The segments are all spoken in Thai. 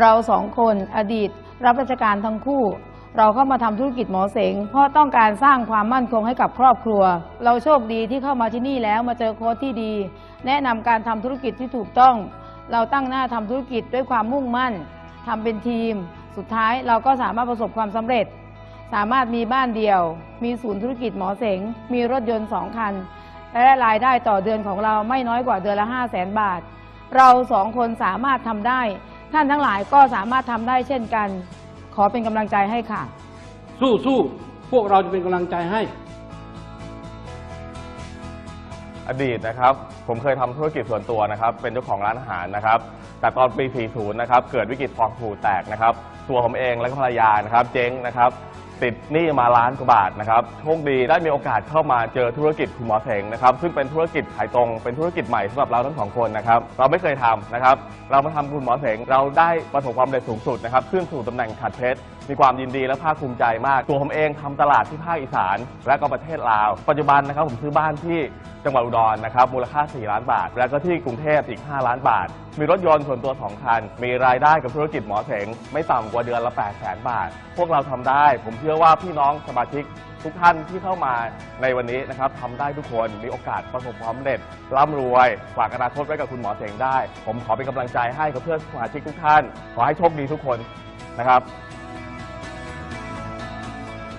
เราสองคนอดีต รับราชการทั้งคู่ เราเข้ามาทำธุรกิจหมอเสง เพราะต้องการสร้างความมั่นคงให้กับครอบครัว เราโชคดีที่เข้ามาที่นี่แล้วมาเจอโค้ชที่ดี แนะนำการทำธุรกิจที่ถูกต้อง เราตั้งหน้าทำธุรกิจด้วยความมุ่งมั่นทำเป็นทีม สุดท้ายเราก็สามารถประสบความสำเร็จ สามารถมีบ้านเดียว มีศูนย์ธุรกิจหมอเสง มีรถยนต์สองคันและรายได้ต่อเดือนของเราไม่น้อยกว่าเดือนละ 5 0 0แสนบาท เราสองคนสามารถทำได้ ท่านทั้งหลายก็สามารถทำได้เช่นกัน ขอเป็นกำลังใจให้ค่ะ สู้สู้พวกเราจะเป็นกำลังใจให้ อดีตนะครับ ผมเคยทำธุรกิจส่วนตัวนะครับ เป็นเจ้าของร้านอาหารนะครับ แต่ตอนปี 40 นะครับ เกิดวิกฤตฟองสบู่แตกนะครับ ตัวผมเองและก็ภรรยานะครับ เจ๊งนะครับ ติดหนี้มาล้านกว่าบาทนะครับโชคดีได้มีโอกาสเข้ามาเจอธุรกิจคุณหมอเสงนะครับซึ่งเป็นธุรกิจขายตรงเป็นธุรกิจใหม่สำหรับเราทั้งสองคนนะครับเราไม่เคยทำนะครับเรามาทำคุณหมอเสงเราได้ประสบความสำเร็จสูงสุดนะครับขึ้นสู่ตำแหน่งขัดเพชรมีความยินดีและภาคภูมิใจมาก ตัวผมเองทำตลาดที่ภาคอีสาน และก็ประเทศลาว ปัจจุบันนะครับผมซื้อบ้านที่จังหวัดอุดรนะครับมูลค่า 4 ล้านบาท แล้วก็ที่กรุงเทพอีก 5 ล้านบาท มีรถยนต์ส่วนตัว 2 คัน มีรายได้กับธุรกิจหมอเสงไม่ต่ำกว่าเดือนละ 8 0 0 0 0 0 บาท พวกเราทำได้ผมเชื่อว่าพี่น้องสมาชิกทุกท่านที่เข้ามาในวันนี้นะครับทำได้ทุกคนมีโอกาสประสบความสำเร็จร่ำรวยฝากอนาคตไว้กับคุณหมอเสงได้ ผมขอเป็นกำลังใจให้กับเพื่อนสมาชิกทุกท่าน ขอให้โชคดีทุกคนนะครับ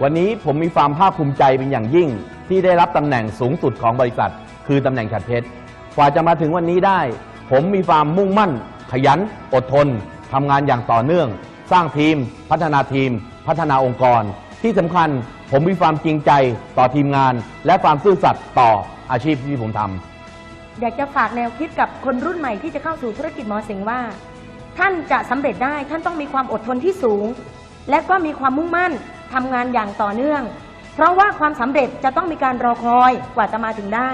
วันนี้ผมมีความภาคภูมิใจเป็นอย่างยิ่ง ที่ได้รับตำแหน่งสูงสุดของบริษัท คือตำแหน่งฉัดเพชรกว่าจะมาถึงวันนี้ได้ ผมมีความมุ่งมั่น ขยัน อดทนทำงานอย่างต่อเนื่อง สร้างทีม พัฒนาทีม พัฒนาองค์กร ที่สำคัญผมมีความจริงใจต่อทีมงาน และความซื่อสัตย์ต่ออาชีพที่ผมทำ อยากจะฝากแนวคิดกับคนรุ่นใหม่ที่จะเข้าสู่ธุรกิจหมอเสงว่า ท่านจะสำเร็จได้ท่านต้องมีความอดทนที่สูง และก็มีความมุ่งมั่นทำงานอย่างต่อเนื่อง เพราะว่าความสำเร็จจะต้องมีการรอคอยกว่าจะมาถึงได้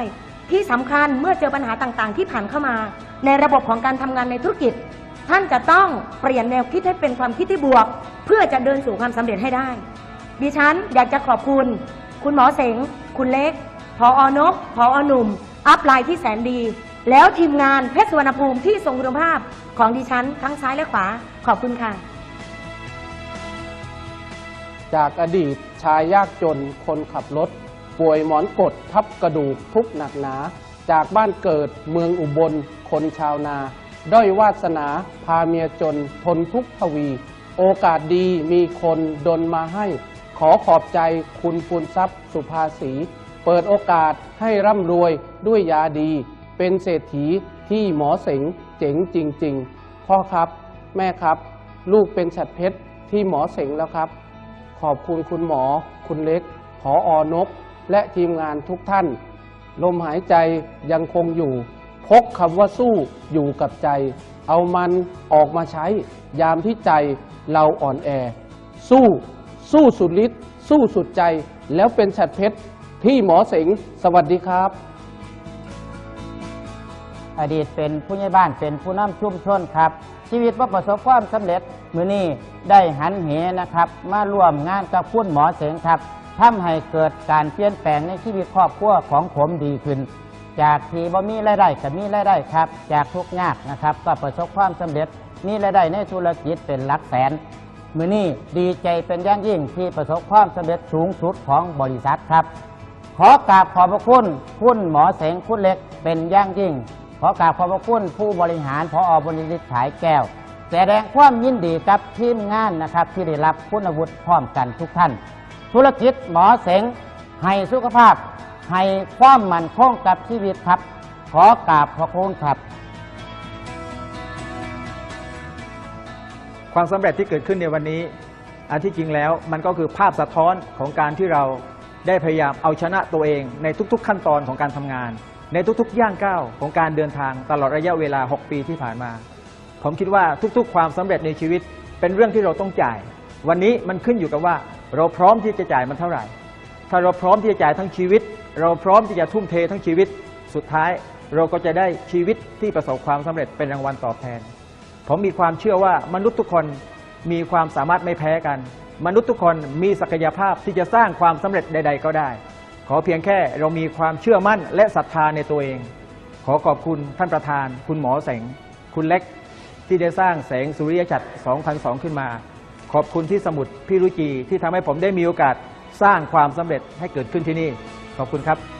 ที่สำคัญเมื่อเจอปัญหาต่างๆ ที่ผ่านเข้ามา ในระบบของการทำงานในธุรกิจ ท่านจะต้องเปลี่ยนแนวคิดให้เป็นความคิดที่บวก เพื่อจะเดินสู่ความสำเร็จให้ได้ ดิฉันอยากจะขอบคุณ คุณหมอเสง คุณเล็กพออนกพออหนุ่ม อัพไลน์ที่แสนดี แล้วทีมงานเพชรสุวรรณภูมิที่ทรงคุณภาพของดิฉันทั้งซ้ายและขวาขอบคุณค่ะ จากอดีตชายยากจนคนขับรถ ป่วยหมอนกดทับกระดูกทุกหนักหนา จากบ้านเกิดเมืองอุบลคนชาวนา ด้อยวาสนาพาเมียจนทนทุกข์ทวี โอกาสดีมีคนดนมาให้ ขอขอบใจคุณปุณทรัพย์สุภาษีเปิดโอกาสให้ร่ำรวยด้วยยาดี เป็นเศรษฐีที่หมอเสงเจ๋งจริง ๆ พ่อครับ แม่ครับ ลูกเป็นฉัดเพชรที่หมอเสงแล้วครับ ขอบคุณคุณหมอ คุณเล็กผออนก และทีมงานทุกท่าน ลมหายใจยังคงอยู่ พกคำว่าสู้อยู่กับใจ เอามันออกมาใช้ ยามที่ใจเราอ่อนแอ สู้ สู้สุดฤทธิ์สู้สุดใจ แล้วเป็นฉัดเพชรที่หมอเสงสวัสดีครับ อดีตเป็นผู้ใหญ่บ้านเป็นผู้นำชุมชนครับ ชีวิตว่าประสบความสำเร็จมือนี้ได้หันเหนะครับ มาร่วมงานกับคุณหมอเสงครับทำให้เกิดการเปลี่ยนแปลงในชีวิตครอบครัวของผมดีขึ้น จากที่บ่มีรายได้ก็มีรายได้ครับ จากทุกยากนะครับ ก็ประสบความสำเร็จมีรายได้ในธุรกิจเป็นหลักแสนมือนี้ดีใจเป็นอย่างยิ่งที่ประสบความสำเร็จสูงสุดของบริษัทครับ ขอกราบขอบพระคุณคุณหมอเสงคุณเล็กเป็นอย่างยิ่ง ขอกราบขอบพระคุณผู้บริหารพออบริษัทขายแก้ว แสดงความยินดีกับทีมงานนะครับที่ได้รับคุณวุฒิพร้อมกันทุกท่าน ธุรกิจหมอเสงให้สุขภาพ ให้ความมั่นคงกับชีวิตครับ ขอกราบขอบคุณครับ ความสำเร็จที่เกิดขึ้นในวันนี้ อันที่จริงแล้วมันก็คือภาพสะท้อนของการที่เราได้พยายามเอาชนะตัวเอง ในทุกๆ ขั้นตอนของการทำงาน ในทุกๆ ย่างก้าวของการเดินทางตลอดระยะเวลา 6 ปีที่ผ่านมา ผมคิดว่าทุกๆ ความสำเร็จในชีวิตเป็นเรื่องที่เราต้องจ่าย วันนี้มันขึ้นอยู่กับว่า เราพร้อมที่จะจ่ายมันเท่าไหร่ ถ้าเราพร้อมที่จะจ่ายทั้งชีวิต เราพร้อมที่จะทุ่มเททั้งชีวิตสุดท้าย เราก็จะได้ชีวิตที่ประสบความสำเร็จเป็นรางวัลตอบแทน ผมมีความเชื่อว่ามนุษย์ทุกคนมีความสามารถไม่แพ้กัน มนุษย์ทุกคนมีศักยภาพที่จะสร้างความสำเร็จใด ๆ ก็ได้ ขอเพียงแค่เรามีความเชื่อมั่นและศรัทธาในตัวเอง ขอขอบคุณท่านประธาน คุณหมอเสง คุณเล็กที่ได้สร้างแสงสุริยจักร2002 ขึ้นมา ขอบคุณที่สมุดพี่รุจีที่ทำให้ผมได้มีโอกาสสร้างความสำเร็จให้เกิดขึ้นที่นี่ ขอบคุณครับ